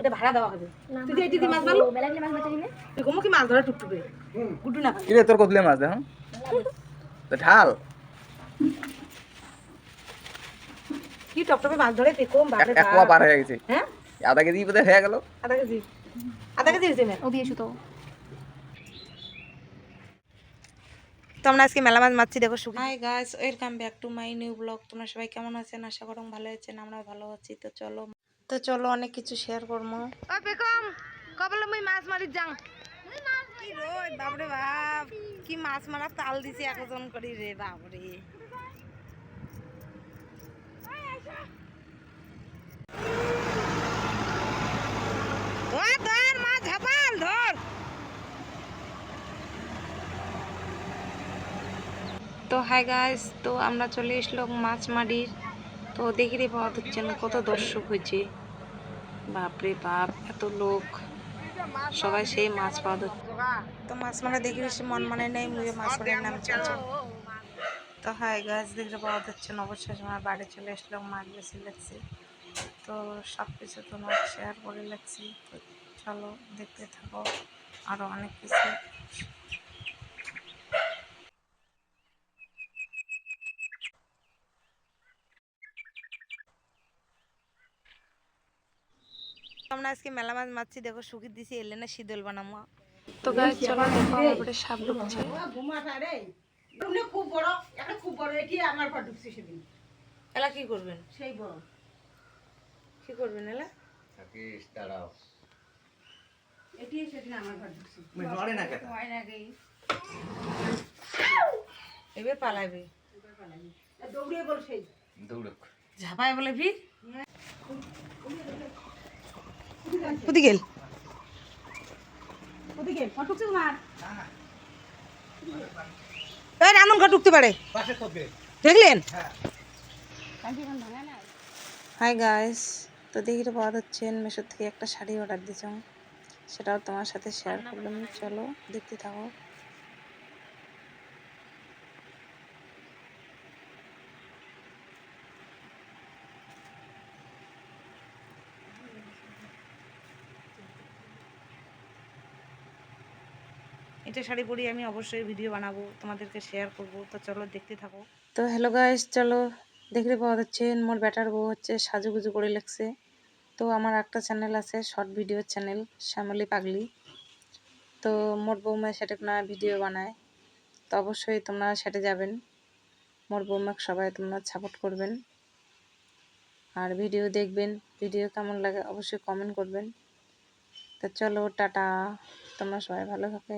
এটা ভাড়া দেওয়া হবে। তুই যে এটি দিয়ে মাছ মারলো? তুই কমো কি মাছ ধরা টুকটুকে। গুড্ডু না। কিরে তোর কতলে মাছ দেখো? তো ঢাল। কি টপটপে মাছ ধরে তুই কম পার হয়ে গেছে। হ্যাঁ? আধা কেজি বোধহয় হয়ে গেল। আধা কেজি। আধা কেজি হয়েছে ও দিয়ে তো। তো আমরা আজকে মেলা মাছ মারছি দেখো শুকি hi guys welcome back to my new blog তোমরা সবাই কেমন আছেন? আশা করো ভালো আছেন আমরা ভালো আছি। তো চলো তো চলো অনেক কিছু শেয়ার করব। ও বেকম কবলে মুই মাছ মারি যাং। কি রোদ বাপরে বাপ কি মাছ মারা তাল দিছি একজন করি রে বাপরে। ধর মাছ ঝাপাল ধর। তো হাই গাইস তো আমরা চলে এসলো মাছ মারির। তো দেখি রে পাওয়া হচ্ছেন কত দর্শক হয়েছে। বাপরে বাপ, এত লোক। সবাই সেই মাছ পাওয়া তো মাছ মারা দেখি বেশি মন মানে নেই মুয়ে মাছ মারার নাম চলছে তো হয় গাছ দেখলে পাওয়া যাচ্ছে অবশ্যই আমার বাড়ি চলে আসলো মাছ বেশি লাগছে। তো সব কিছু তোমার শেয়ার করে লাগছি। চলো, দেখতে থাকো। আরও অনেক কিছু আমরা আজকে মেলা মাছ মারছি দেখো শুকি দিছি এলে না শীতল বানামো। তো গাছ চলো দেখো আমার সাপ ঢুকছে। খুব বড় একটা খুব বড় এটি আমার ঘর ঢুকছে সেদিন। এলা কি করবেন? সেই বড়। কি করবেন এলা? এটি সেদিন আমার ঘর ঢুকছে। এবার পালাইবে দৌড়িয়ে বল সেই। দৌড়ক। ঝাপায় বলে ভি কোথায় গেল। এই রামন ঘর ঢুকতে পারে। দেখলেন? হাই গাইস তো দেখি তো পাওয়া যাচ্ছেন মেশোর থেকে একটা শাড়ি অর্ডার দিয়েছিলাম সেটাও তোমার সাথে শেয়ার করলাম। চলো দেখতে থাকো। এটা শাড়ি পরি আমি অবশ্যই ভিডিও বানাবো, তোমাদেরকে শেয়ার করব। তো চলো দেখতে থাকো। তো হ্যালো গাইস চলো দেখতে পাওয়া যাচ্ছে, মোর ব্যাটার বউ হচ্ছে সাজুগুজু করে লাগছে তো আমার একটা চ্যানেল আছে শর্ট ভিডিও চ্যানেল শ্যামলি পাগলি। তো মোর বৌমা সেটা না ভিডিও বানায়, তো অবশ্যই তোমরা সেটা যাবেন। মোর বৌমাকে সবাই তোমরা সাপোর্ট করবেন। আর ভিডিও দেখবেন ভিডিও কেমন লাগে অবশ্যই কমেন্ট করবেন। তো চলো, টাটা। তোমরা সবাই ভালো থাকে।